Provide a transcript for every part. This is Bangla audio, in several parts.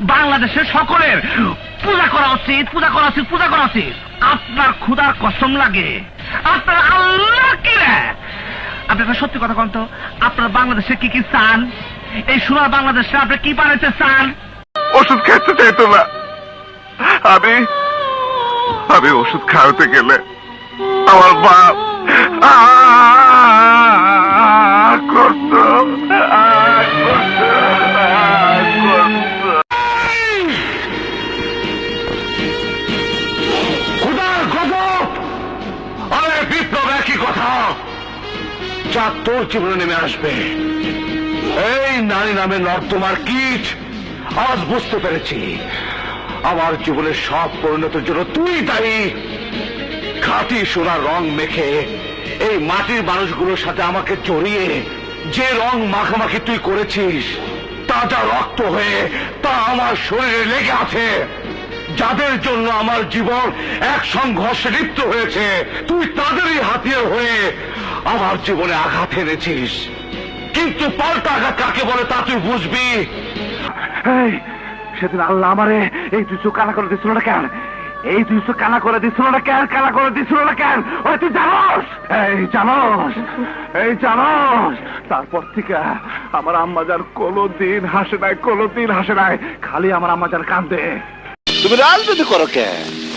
বাংলাদেশের সকলের পূজা করা উচিত, পূজা করা উচিত, পূজা করা উচিত। আপনার ক্ষুধার কসম লাগে। আপনার আল্লাহ কি? আপনি একটা সত্যি কথা কন তো, আপনার বাংলাদেশে কি কি চান? এই সোনার বাংলাদেশে আপনি কি বানাইতে চান? ওষুধ খেতে চাইতো না আমি আমি ওষুধ খাওয়াতে গেলে আমার বাপ যা তোর জীবনে নেমে আসবে। এই নারী নামে নর্দমার কীট। আজ বুঝতে পেরেছি। আমার জীবনের সব পরিণতির জন্য তুই দায়ী। খাঁটি সোনার রং মেখে এই মাটির মানুষগুলোর সাথে আমাকে জড়িয়ে যে রং মাখামাখি তুই করেছিস, তাজা রক্ত হয়ে তা আমার শরীরে লেগে আছে। যাদের জন্য আমার জীবন এক সংঘর্ষে লিপ্ত হয়েছে, তুই তাদেরই হাতিয়ার হয়ে আমার জীবনে আঘাত এনেছিস। কিন্তু পাল্টা আঘাত কাকে বলে তা তুই বুঝবি? সেদিন আল্লাহ আমারে এই চোখ কানা করে দিছিল না কেন? এই চোখ কানা করে দিছিল না কেন? কানা করে দিছিল না কেন? ওই তুই জানোস? এই জানোস? এই জানোস? তারপর থেকে আমার আম্মাজান কোনো দিন হাসে নাই কোনো দিন হাসে নাই। খালি আমার আম্মাজান কান্দে। তুমি রাজনীতি করো কে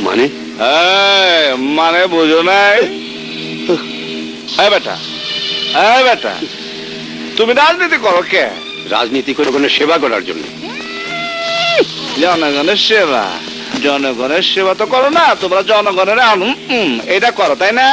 মানে? এই, মানে বোঝো নাই? হ্যাঁ বেটা হ্যাঁ বেটা তুমি রাজনীতি করো কে? রাজনীতি করে কোনো সেবা করার জন্য। জনগণের সেবা জনগণের সেবা তো করো না তোমরা জনগণের এটা করো তাই না?